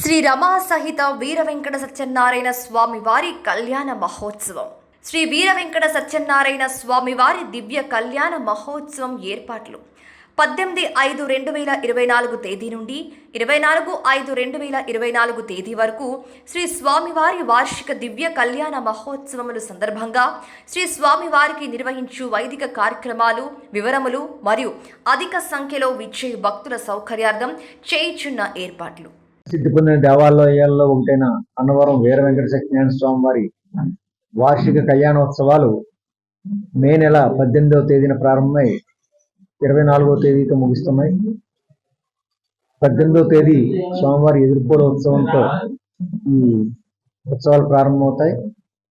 శ్రీ రమా సహిత వీర వెంకట సత్యనారాయణ స్వామి వారి కళ్యాణ మహోత్సవం. శ్రీ వీర వెంకట సత్యనారాయణ స్వామి వారి దివ్య కళ్యాణ మహోత్సవం ఏర్పాట్లు. పద్దెనిమిది ఐదు రెండు వేల ఇరవై నాలుగు తేదీ నుండి ఇరవై నాలుగు ఐదు రెండు వేల ఇరవై నాలుగు తేదీ వరకు శ్రీ స్వామివారి వార్షిక దివ్య కళ్యాణ మహోత్సవముల సందర్భంగా శ్రీ స్వామివారికి నిర్వహించు వైదిక కార్యక్రమాలు వివరములు మరియు అధిక సంఖ్యలో విచ్చే భక్తుల సౌకర్యార్థం చేయుచున్న ఏర్పాట్లు. సిద్ధి పొందిన దేవాలయాల్లో ఒకటైన అన్నవరం వీర వెంకట సత్యనారాయణ స్వామి వారి వార్షిక కళ్యాణోత్సవాలు మే నెల పద్దెనిమిదవ తేదీన ప్రారంభమై ఇరవై నాలుగవ తేదీతో ముగిస్తున్నాయి పద్దెనిమిదవ తేదీ స్వామివారి ఎదుర్కోడ ఉత్సవంతో ఈ ఉత్సవాలు ప్రారంభమవుతాయి.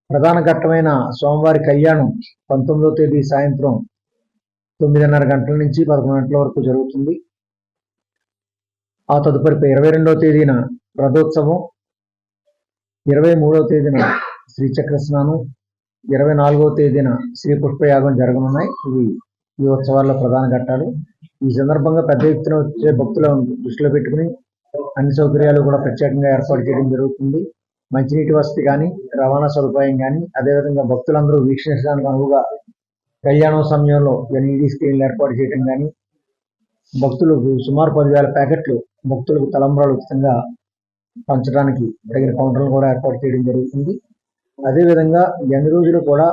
ప్రధాన ఘట్టమైన స్వామివారి కళ్యాణం పంతొమ్మిదవ తేదీ సాయంత్రం తొమ్మిదిన్నర గంటల నుంచి పదకొండు గంటల వరకు జరుగుతుంది. ఆ తదుపరి ఇరవై రెండవ తేదీన రథోత్సవం ఇరవై మూడవ తేదీన శ్రీచక్ర స్నానం ఇరవై నాలుగవ తేదీన శ్రీ పుష్పయాగం జరగనున్నాయి. ఇవి ఈ ఉత్సవాల్లో ప్రధాన ఘట్టాలు. ఈ సందర్భంగా పెద్ద ఎత్తున వచ్చే భక్తులను దృష్టిలో పెట్టుకుని అన్ని సౌకర్యాలు కూడా ప్రత్యేకంగా ఏర్పాటు చేయడం జరుగుతుంది. మంచినీటి వసతి కానీ రవాణా సదుపాయం కానీ అదేవిధంగా భక్తులందరూ వీక్షించడానికి అనువుగా కళ్యాణం సమయంలో ఎల్ఈడి స్క్రీన్లు ఏర్పాటు చేయడం కానీ భక్తులకు సుమారు పదివేల ప్యాకెట్లు భక్తులకు తలంబ్రాలు ఉచితంగా పంచడానికి తగిన కౌంటర్లు కూడా ఏర్పాటు చేయడం జరుగుతుంది. అదేవిధంగా ఎన్ని రోజులు కూడా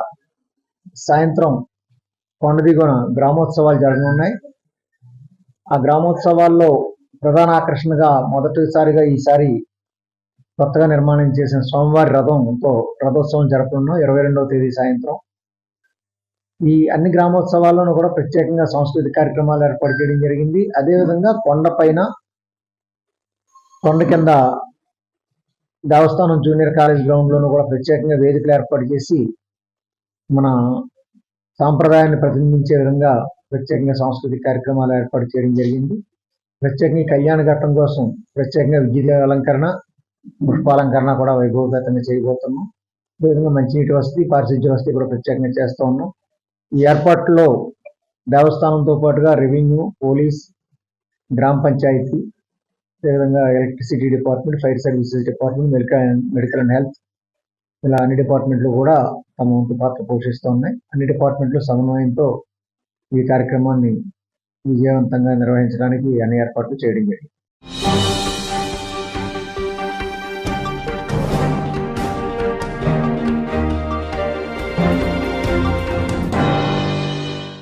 సాయంత్రం కొండ దిగువన గ్రామోత్సవాలు జరగనున్నాయి ఆ గ్రామోత్సవాల్లో ప్రధాన ఆకర్షణగా మొదటిసారిగా ఈసారి కొత్తగా నిర్మాణం చేసిన స్వామివారి రథంతో రథోత్సవం జరపనున్నాం ఇరవై రెండవ తేదీ సాయంత్రం. ఈ అన్ని గ్రామోత్సవాల్లోనూ కూడా ప్రత్యేకంగా సాంస్కృతిక కార్యక్రమాలు ఏర్పాటు చేయడం జరిగింది. అదేవిధంగా కొండపైన కొండ కింద దేవస్థానం జూనియర్ కాలేజ్ గ్రౌండ్లోనూ కూడా ప్రత్యేకంగా వేదికలు ఏర్పాటు చేసి మన సాంప్రదాయాన్ని ప్రతిబింబించే విధంగా ప్రత్యేకంగా సాంస్కృతిక కార్యక్రమాలు ఏర్పాటు చేయడం జరిగింది. ప్రత్యేకంగా కళ్యాణ ఘట్టం కోసం ప్రత్యేకంగా విద్యుత్ అలంకరణ పుష్పాలంకరణ కూడా వైభవగతంగా చేయబోతున్నాం. అదేవిధంగా మంచినీటి వసతి పారిశుద్ధ్య వసతి కూడా ప్రత్యేకంగా చేస్తూ ఉన్నాం. ఈ ఏర్పాట్లో దేవస్థానంతో పాటుగా రెవెన్యూ పోలీస్ గ్రామ పంచాయతీ అదేవిధంగా electricity department fire services department medical medical and health ఇలా అన్ని డిపార్ట్మెంట్లు కూడా తమ వంతు పాత్ర పోషిస్తూ ఉన్నాయి. అన్ని డిపార్ట్మెంట్లు సమన్వయంతో ఈ కార్యక్రమాన్ని విజయవంతంగా నిర్వహించడానికి అన్ని ఏర్పాట్లు చేయడం జరిగింది.